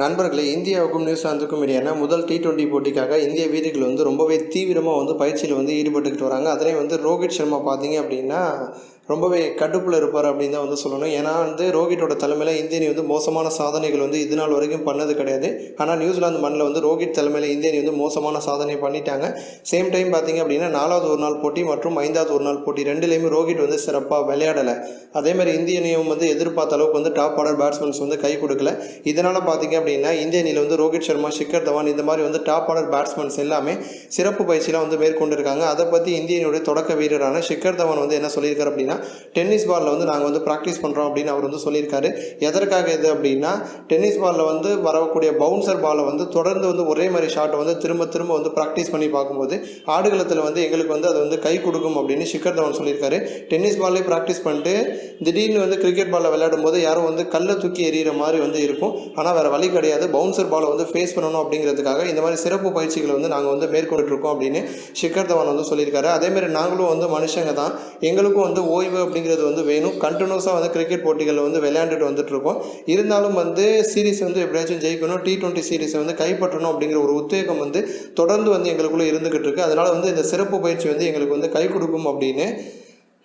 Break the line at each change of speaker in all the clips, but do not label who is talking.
நண்பர்களே இந்தியாவுக்கும் நியூசிலாந்துக்கும் இடையான முதல் டி டுவெண்ட்டி போட்டிக்காக இந்திய வீரர்கள் வந்து ரொம்பவே தீவிரமாக வந்து பயிற்சியில் வந்து ஈடுபட்டுக்கிட்டு வராங்க. அதிலே வந்து ரோஹித் சர்மா பார்த்தீங்க அப்படின்னா ரொம்பவே கடுப்பில் இருப்பார் அப்படின்னு தான் வந்து சொல்லணும். ஏன்னா வந்து ரோஹிட்டோட தலைமையில் இந்திய அணி வந்து மோசமான சாதனைகள் வந்து இது நாள் வரைக்கும் பண்ணது கிடையாது. ஆனால் நியூசிலாந்து மண்ணில் வந்து ரோஹித் தலைமையில் இந்திய அணி வந்து மோசமான சாதனை பண்ணிட்டாங்க. சேம் டைம் பார்த்தீங்க அப்படின்னா நாலாவது ஒரு நாள் போட்டி மற்றும் ஐந்தாவது ஒரு நாள் போட்டி ரெண்டுலேயுமே ரோஹித் வந்து சிறப்பாக விளையாடலை. அதேமாதிரி இந்திய அணியும் வந்து எதிர்பார்த்த அளவுக்கு வந்து டாப் ஆர்டர் பேட்ஸ்மேன்ஸ் வந்து கை கொடுக்கல. இதனால் பார்த்தீங்க அப்படின்னா இந்திய அணியில் வந்து ரோஹித் சர்மா ஷிக்கர் தவான் இந்த மாதிரி வந்து டாப் ஆர்டர் பேட்ஸ்மேன்ஸ் எல்லாமே சிறப்பு பயிற்சியெலாம் வந்து மேற்கொண்டிருக்காங்க. அதை பற்றி இந்திய அணியுடைய தொடக்க வீரரான ஷிக்கர் தவான் வந்து என்ன சொல்லியிருக்காரு அப்படின்னா டென்னிஸ் பாலில் வந்து நாங்கள் வந்து ப்ராக்டிஸ் பண்ணுறோம் அப்படின்னு அவர் வந்து சொல்லியிருக்காரு. எதற்காக இது அப்படின்னா டென்னிஸ் பாலில் வந்து வரக்கூடிய பவுன்சர் பாலை வந்து தொடர்ந்து வந்து ஒரே மாதிரி ஷாட்டை வந்து திரும்ப திரும்ப வந்து ப்ராக்டிஸ் பண்ணி பார்க்கும்போது ஆடுகளத்தில் வந்து எங்களுக்கு வந்து அது வந்து கை கொடுக்கும் அப்படின்னு ஷிகர் தவன் சொல்லியிருக்காரு. டென்னிஸ் பால்லே ப்ராக்டிஸ் பண்ணிட்டு திடீர்னு வந்து கிரிக்கெட் பாலில் விளையாடும் போது யாரும் வந்து கல்லை தூக்கி எறிகிற மாதிரி வந்து இருக்கும். ஆனால் வேறு வழி கிடையாது. பவுன்சர் பாலை வந்து ஃபேஸ் பண்ணணும் அப்படிங்கிறதுக்காக இந்த மாதிரி சிறப்பு பயிற்சிகளை வந்து நாங்கள் வந்து மேற்கொண்டுட்ருக்கோம் அப்படின்னு ஷிகர் தவன் வந்து சொல்லியிருக்காரு. அதேமாதிரி நாங்களும் வந்து மனுஷங்க தான். எங்களுக்கும் வந்து ஓய்வு அப்படிங்கிறது வந்து வேணும். கண்டினியூஸாக வந்து கிரிக்கெட் போட்டிகளில் வந்து விளையாண்டுட்டு வந்துட்டுருக்கோம். இருந்தாலும் வந்து சீரிஸ் வந்து எப்படியாச்சும் ஜெயிக்கணும். டி டுவெண்ட்டி சீரிஸை வந்து கைப்பற்றணும் அப்படிங்கிற ஒரு உத்வேகம் வந்து தொடர்ந்து வந்து எங்களுக்குள்ளே இருந்துக்கிட்டு இருக்கு. அதனால் வந்து இந்த சிறப்பு பயிற்சி வந்து எங்களுக்கு வந்து கை கொடுக்கும் அப்படின்னு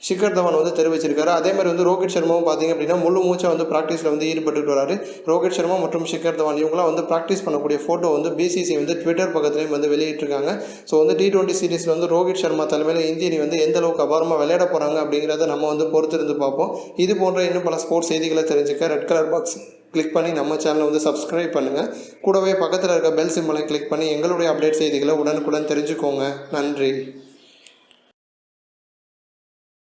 ஷிகர் தவான் வந்து தெரிவிச்சிருக்காரு. அதே மாதிரி வந்து ரோஹித் சர்மாவும் பார்த்தீங்க அப்படின்னா முழு மூச்சா வந்து ப்ராக்டிஸில் வந்து ஈடுபட்டுட்டு வராரு. ரோஹித் சர்மா மற்றும் ஷிகர் தவான் இவங்களாம் வந்து ப்ராக்டிஸ் பண்ணக்கூடிய ஃபோட்டோ வந்து பிசிசி வந்து ட்விட்டர் பக்கத்துலேயும் வந்து வெளியிட்டிருக்காங்க. ஸோ வந்து டி டுவெண்ட்டி சீரிஸில் வந்து ரோஹித் சர்மா தலைமையில் இந்திய அணி வந்து எந்த அளவுக்கு அபாரமாக விளையாட போகிறாங்க அப்படிங்கிறத நம்ம வந்து பொறுத்திருந்து பார்ப்போம். இது போன்ற இன்னும் பல ஸ்போர்ட்ஸ் செய்திகளை தெரிஞ்சுக்க ரெட் கலர் பாக்ஸ் கிளிக் பண்ணி நம்ம சேனலை வந்து சப்ஸ்கிரைப் பண்ணுங்கள் கூடவே பக்கத்தில் இருக்க பெல் சிம்பலை கிளிக் பண்ணி எங்களுடைய அப்டேட் செய்திகளை உடனுக்குடன் தெரிஞ்சுக்கோங்க. நன்றி.